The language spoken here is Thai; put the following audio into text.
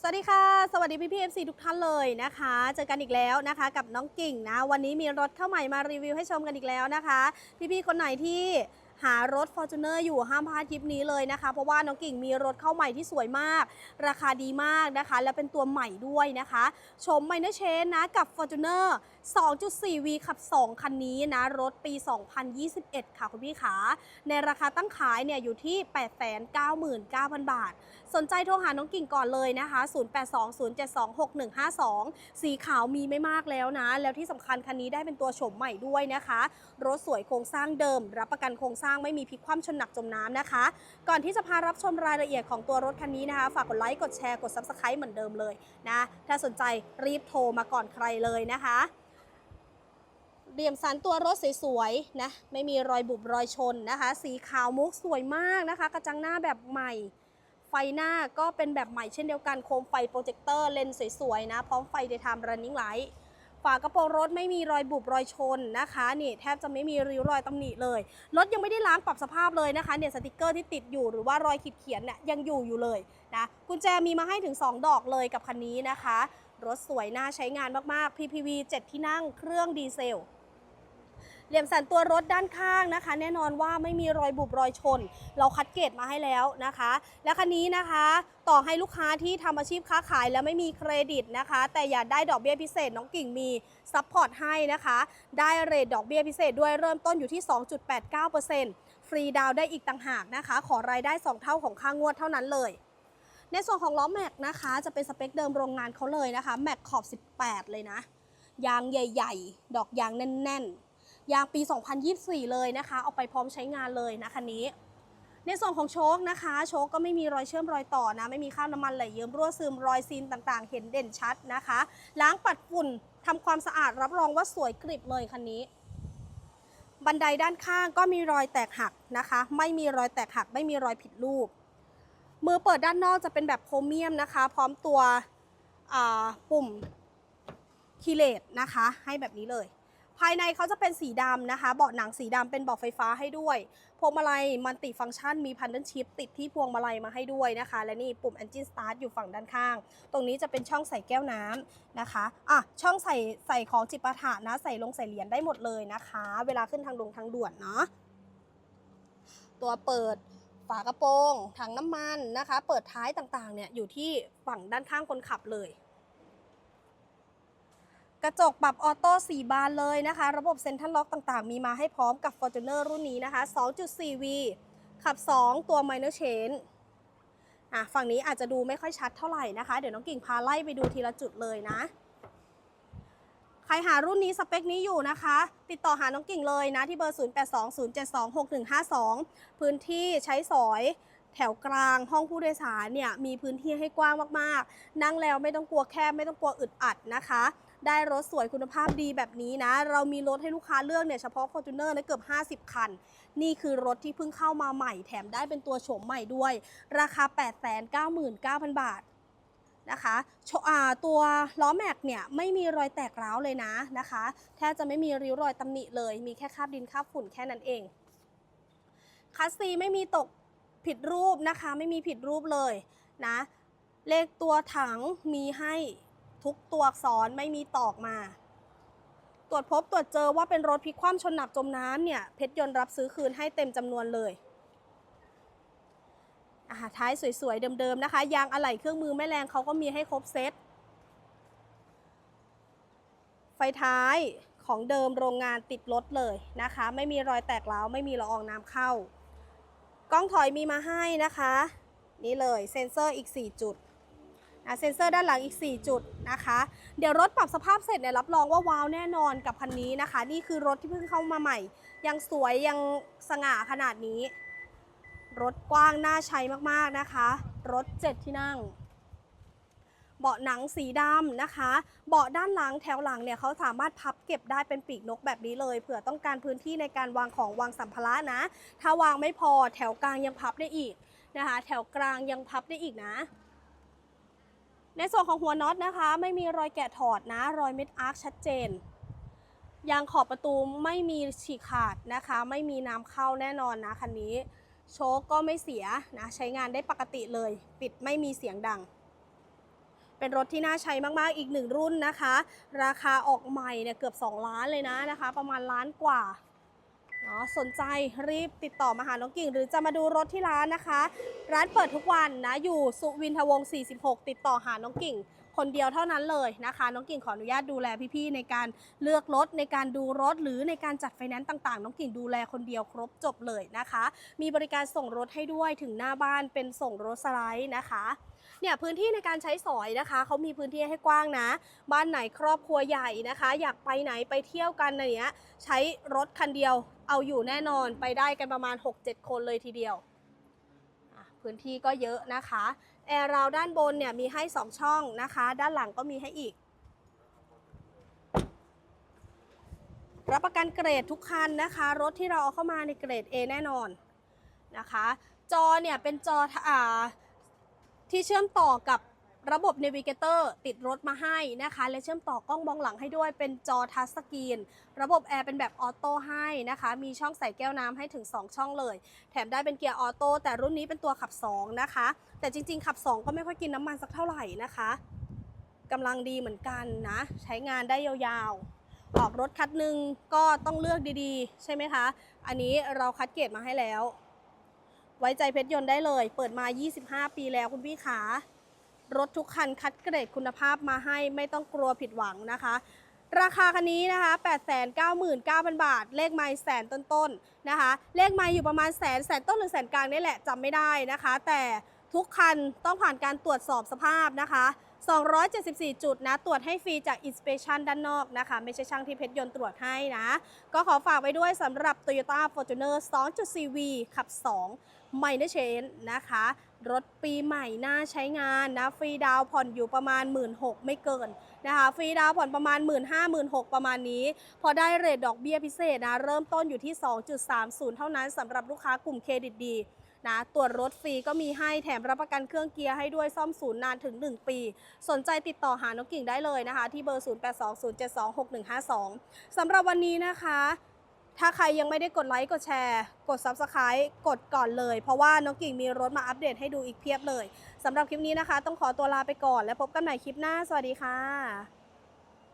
สวัสดีค่ะ สวัสดีพี่พีเอฟซีทุกท่านเลยนะคะ เจอกันอีกแล้วนะคะกับน้องกิ่งนะ วันนี้มีรถเข้าใหม่มารีวิวให้ชมกันอีกแล้วนะคะ พี่พี่คนไหนที่ หารถ Fortuner อยู่ห้ามพลาดคลิปนี้เลยนะคะ เพราะว่าน้องกิ่งมีรถเข้าใหม่ที่สวยมาก ราคาดีมากนะคะ และเป็นตัวใหม่ด้วยนะคะชมไมเนอร์เชนนะกับ Fortuner 2.4V ขับ 2 คันนี้นะ รถปี 2021 ค่ะคุณพี่ขา ในราคาตั้งขายเนี่ยอยู่ที่ 899,000 บาท สนใจโทรหาน้องกิ่งก่อนเลยนะคะ 0820726152 สีขาวมีไม่มากแล้วนะ แล้วที่สำคัญคันนี้ได้เป็นตัวโฉมใหม่ด้วยนะคะ รถสวยโครงสร้างเดิม รับประกันโครงสร้างไม่มีพลิกคว่ำชนหนักจมน้ำนะคะ ก่อนที่จะพารับชมรายละเอียดของตัวรถคันนี้นะคะ ฝากกดไลค์กดแชร์กด Subscribe เหมือนเดิมเลยนะถ้าสนใจรีบโทรมาก่อนใครเลยนะคะเรียมสันตัวรถสวยๆนะไม่มีรอยบุบรอยชนนะคะ สีขาวมุกสวยมากนะคะ กระจังหน้าแบบใหม่ ไฟหน้าก็เป็นแบบใหม่เช่นเดียวกันโคมไฟโปรเจคเตอร์เลนส์สวยๆนะ พร้อมไฟเดย์ไทม์ running light ฝากระโปรงรถไม่มีรอยบุบรอยชนนะคะนี่แทบจะไม่มีริ้วรอยตำหนิเลย รถยังไม่ได้ล้างปรับสภาพเลยนะคะเนี่ยสติกเกอร์ที่ติดอยู่หรือว่ารอยขีดเขียนเนี่ยยังอยู่อยู่เลยนะกุญแจมีมาให้ถึง 2 ดอกเลยกับคันนี้นะคะ รถสวยน่าใช้งานมากๆ PPV 7 ที่นั่งเครื่องดีเซล เหลี่ยมสันตัวรถด้านข้างนะคะ แน่นอนว่าไม่มีรอยบุบรอยชน เราคัดเกรดมาให้แล้วนะคะ และคันนี้นะคะ ต่อให้ลูกค้าที่ทำอาชีพค้าขายแล้วไม่มีเครดิตนะคะ แต่อยากได้ดอกเบี้ยพิเศษน้องกิ่งมีซัพพอร์ตให้นะคะ ได้เรทดอกเบี้ยพิเศษด้วยเริ่มต้นอยู่ที่ 2.89%ฟรีดาวได้อีกต่างหากนะคะ ขอรายได้ 2 เท่าของค่างวดเท่านั้นเลยในส่วนของล้อแม็กนะคะ จะเป็นสเปคเดิมโรงงานเขาเลยนะคะแม็กขอบ 18 เลยนะ ยางใหญ่ ๆ ดอกยางแน่น ๆ ยางปี 2024 เลยนะคะ เอาไปพร้อมใช้งานเลยนะคันนี้ ในส่วนของโชคนะคะ โชคก็ไม่มีรอยเชื่อมรอยต่อนะ ไม่มีคราบน้ำมันไหลเยิ้มรั่วซึมรอยซีนต่างๆ เห็นเด่นชัดนะคะ ล้างปัดฝุ่นทำความสะอาดรับรองว่าสวยกริบเลยคันนี้บันไดด้านข้างก็มีรอยแตกหักนะคะ ไม่มีรอยแตกหัก ไม่มีรอยผิดรูป มือเปิดด้านนอกจะเป็นแบบโครเมียมนะคะ พร้อมตัวปุ่มคีเลตนะคะ ให้แบบนี้เลย ภายในเขาจะเป็นสีดำนะคะ เบาะหนังสีดำเป็นเบาะไฟฟ้าให้ด้วยพวงมาลัยมัลติฟังก์ชันมีพันธุ์ชิปติดที่พวงมาลัยมาให้ด้วยนะคะ และนี่ปุ่ม Engine Start อยู่ฝั่งด้านข้าง ตรงนี้จะเป็นช่องใส่แก้วน้ำนะคะอะช่องใส่ใส่ของจิปาถะนะ ใส่ลงใส่เหรียญได้หมดเลยนะคะ เวลาขึ้นทางลงทางด่วนเนาะตัวเปิดฝากระโปรงถังน้ำมันนะคะ เปิดท้ายต่างๆเนี่ยอยู่ที่ฝั่งด้านข้างคนขับเลย กระจกปรับออโต้4บานเลยนะคะ ระบบเซ็นทรัลล็อกต่างๆ มีมาให้พร้อมกับ Fortuner รุ่นนี้นะคะ 2.4V ขับ 2 ตัว Minor Chain อะฝั่งนี้อาจจะดูไม่ค่อยชัดเท่าไหร่นะคะ เดี๋ยวน้องกิ่งพาไล่ไปดูทีละจุดเลยนะ ใครหารุ่นนี้สเปคนี้อยู่นะคะ ติดต่อหาน้องกิ่งเลยนะ ที่เบอร์ 0820726152 พื้นที่ใช้สอยแถวกลางห้องผู้โดยสารเนี่ยมีพื้นที่ให้กว้างมากๆ นั่งแล้วไม่ต้องกลัวแคบไม่ต้องกลัวอึดอัดนะคะ ได้รถสวยคุณภาพดีแบบนี้นะ เรามีรถให้ลูกค้าเลือกเนี่ยเฉพาะ Fortuner นะเกือบ 50 คัน นี่คือรถที่เพิ่งเข้ามาใหม่แถมได้เป็นตัวโฉมใหม่ด้วย ราคา 899,000 บาทนะคะโชอ่าตัวล้อแม็กเนี่ยไม่มีรอยแตกร้าวเลยนะนะคะแทบจะไม่มีริ้วรอยตำหนิเลย มีแค่คราบดินคราบฝุ่นแค่นั้นเองคัสซีไม่มีตกผิดรูปนะคะ ไม่มีผิดรูปเลยนะ เลขตัวถังมีให้ ทุกตัวอักษรไม่มีตอกมา ตรวจพบตรวจเจอว่าเป็นรถพลิกคว่ำชนหนักจมน้ำเนี่ยเพชรยนต์รับซื้อคืนให้เต็มจำนวนเลยอาท้ายสวยๆ เดิมๆ นะคะ ยางอะไหล่เครื่องมือแม่แรงเขาก็มีให้ครบเซต ไฟท้ายของเดิมโรงงานติดรถเลยนะคะ ไม่มีรอยแตกร้าวไม่มีละอองน้ำเข้า กล้องถอยมีมาให้นะคะ นี่เลยเซ็นเซอร์อีก 4 จุด นะเซ็นเซอร์ด้านหลังอีก 4 จุดนะคะ เดี๋ยวรถปรับสภาพเสร็จเนี่ยรับรองว่าว้าวแน่นอนกับคันนี้นะคะ นี่คือรถที่เพิ่งเข้ามาใหม่ ยังสวยยังสง่าขนาดนี้ รถกว้างน่าใช้มากๆนะคะ รถ 7 ที่นั่ง เบาะหนังสีดำนะคะ เบาะด้านหลังแถวหลังเนี่ยเขาสามารถพับเก็บได้เป็นปีกนกแบบนี้เลยเผื่อต้องการพื้นที่ในการวางของวางสัมภาระนะ ถ้าวางไม่พอแถวกลางยังพับได้อีกนะคะ แถวกลางยังพับได้อีกนะ ในส่วนของหัวน็อตนะคะ ไม่มีรอยแกะถอดนะ รอยเม็ดอาร์คชัดเจน ยางขอบประตูไม่มีฉีกขาดนะคะ ไม่มีน้ำเข้าแน่นอนนะคันนี้ โชคก็ไม่เสียนะ ใช้งานได้ปกติเลย ปิดไม่มีเสียงดัง เป็นรถที่น่าใช้มากๆอีกหนึ่งรุ่นนะคะ ราคาออกใหม่เนี่ยเกือบ 2 ล้านเลยนะนะคะ ประมาณล้านกว่า เนาะสนใจรีบติดต่อมาหาน้องกิ่ง หรือจะมาดูรถที่ร้านนะคะ ร้านเปิดทุกวันนะอยู่สุวินทวงศ์46 ติดต่อหาน้องกิ่ง คนเดียวเท่านั้นเลยนะคะ น้องกิ่งขออนุญาตดูแลพี่ๆในการเลือกรถในการดูรถหรือในการจัดไฟแนนซ์ต่างๆ น้องกิ่งดูแลคนเดียวครบจบเลยนะคะ มีบริการส่งรถให้ด้วยถึงหน้าบ้านเป็นส่งรถสไลด์นะคะเนี่ยพื้นที่ในการใช้สอยนะคะเขามีพื้นที่ให้กว้างนะ บ้านไหนครอบครัวใหญ่นะคะ อยากไปไหนไปเที่ยวกันอะไรเนี้ยใช้รถคันเดียว เอาอยู่แน่นอนไปได้กันประมาณ 6-7 คนเลยทีเดียวพื้นที่ก็เยอะนะคะแอร์ราวด้านบนเนี่ยมีให้ 2 ช่องนะคะ ด้านหลังก็มีให้อีก รับประกันเกรดทุกคันนะคะ รถที่เราเอาเข้ามาในเกรด A แน่นอนนะคะ จอเนี่ยเป็นจออ่าที่เชื่อมต่อกับ ระบบ Navigator ติดรถมาให้นะคะ และเชื่อมต่อกล้องมองหลังให้ด้วย เป็นจอทัชสกรีน ระบบแอร์เป็นแบบออโต้ให้นะคะ มีช่องใส่แก้วน้ำให้ถึง 2 ช่องเลย แถมได้เป็นเกียร์ออโต้แต่รุ่นนี้เป็นตัวขับ 2 นะคะ แต่จริงๆ ขับ 2 ก็ไม่ค่อยกินน้ำมันสักเท่าไหร่นะคะกำลังดีเหมือนกันนะ ใช้งานได้ยาวๆ ออกรถคัดหนึ่งก็ต้องเลือกดีๆ ใช่ไหมคะ อันนี้เราคัดเกรดมาให้แล้ว ไว้ใจเพชรยนต์ได้เลย เปิดมา 25 ปีแล้วคุณพี่ขา รถทุกคันคัดเกรดคุณภาพมาให้ไม่ต้องกลัวผิดหวังนะคะ ราคาคันนี้นะคะ 899,000 บาท เลขไม่แสนต้นๆนะคะ เลขไม่อยู่ประมาณแสนแสนต้นหรือแสนกลางนี่แหละจำไม่ได้นะคะ แต่ทุกคันต้องผ่านการตรวจสอบสภาพนะคะ 274 จุดนะ ตรวจให้ฟรีจาก Inspection ด้านนอกนะคะ ไม่ใช่ช่างที่เพชรยนต์ตรวจให้นะ ก็ขอฝากไว้ด้วยสำหรับ Toyota Fortuner 2.4V ขับ2ไม่ได้เชนนะคะ รถปีใหม่น่าใช้งานนะ ฟรีดาวผ่อนอยู่ประมาณ 1 6ื่นไม่เกินนะคะ ฟรีดาวผ่อนประมาณ 1 5ื่นห้าหมื่นหประมาณนี้ พอได้เรทดอกเบี้ยพิเศษนะ เริ่มต้นอยู่ที่ 2.30 เท่านั้นสำหรับลูกค้ากลุ่มเครดิตดี นะตรวจรถฟรีก็มีให้แถมรับประกันเครื่องเกียร์ให้ด้วยซ่อมศูนย์นานถึง 1 ปี สนใจติดต่อหาน้องกิ่งได้เลยนะคะ ที่เบอร์ 0820726152สำหรับวันนี้นะคะ ถ้าใครยังไม่ได้กดไลค์กดแชร์ กด Subscribe กดก่อนเลย เพราะว่าน้องกิ่งมีรถมาอัปเดตให้ดูอีกเพียบเลยสำหรับคลิปนี้นะคะ ต้องขอตัวลาไปก่อน และพบกันใหม่คลิปหน้า สวัสดีค่ะ